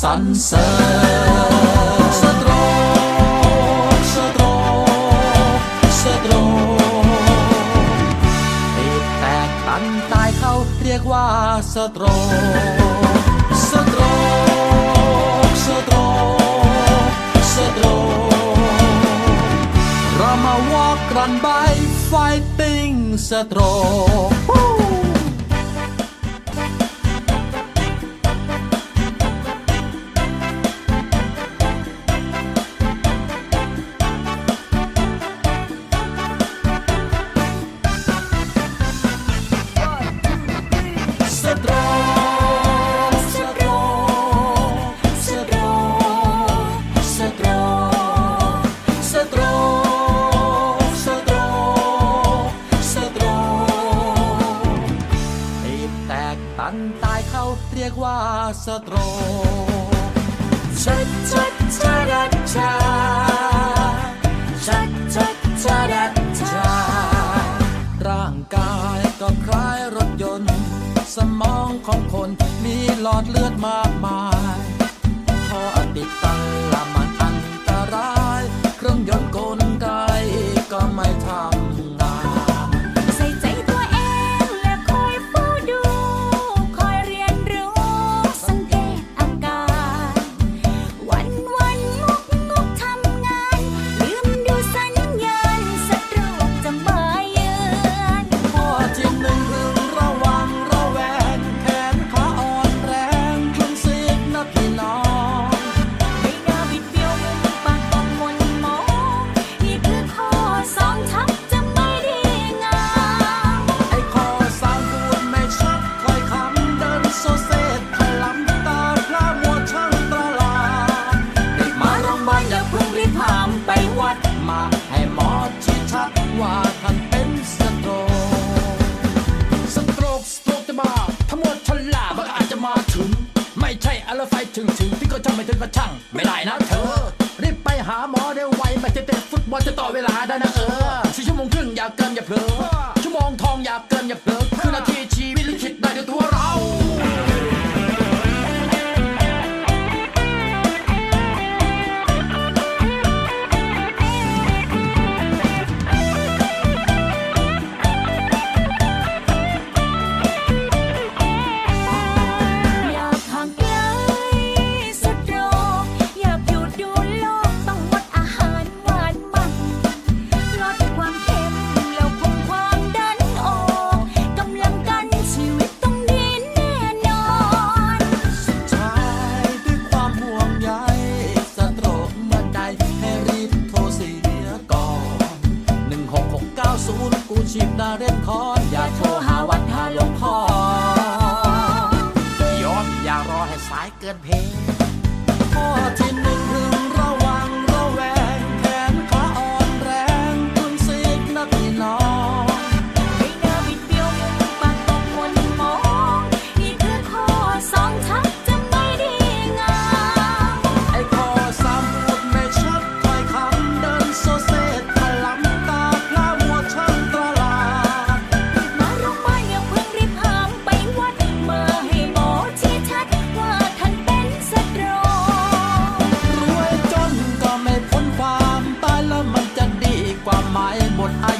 สันเสริญสตรองสตรองสตรองติดแตกตันตายเขาเรียกว่าสตรองสตรองสตรองสตรองเรามาวอกกันใบไฟติ้งสตรอง แตกตันตายเขาเรียกว่าสโตรชัดชัดชาดัดชาชัดชัดชาดัดชาร่างกายก็คล้ายรถยนต์ สมองของคนมีหลอดเลือดมากมายพอติดตั้งละมา ไม่ถึงก็ช่างไม่ได้นะเธอ รีบไปหาหมอเร็วไวไม่จะเตะฟุตบอลจะต่อเวลาได้นะเออสี่ชั่วโมงครึ่งอย่าเกินอย่าเผลอชั่วโมงทองอย่าเกินอย่าเผลอคือนาท เรื่องคอนอย่าโทรหาวัดหาหลวงพ่อยอมอย่ารอให้สายเกินเพลง หมายหมดอายุ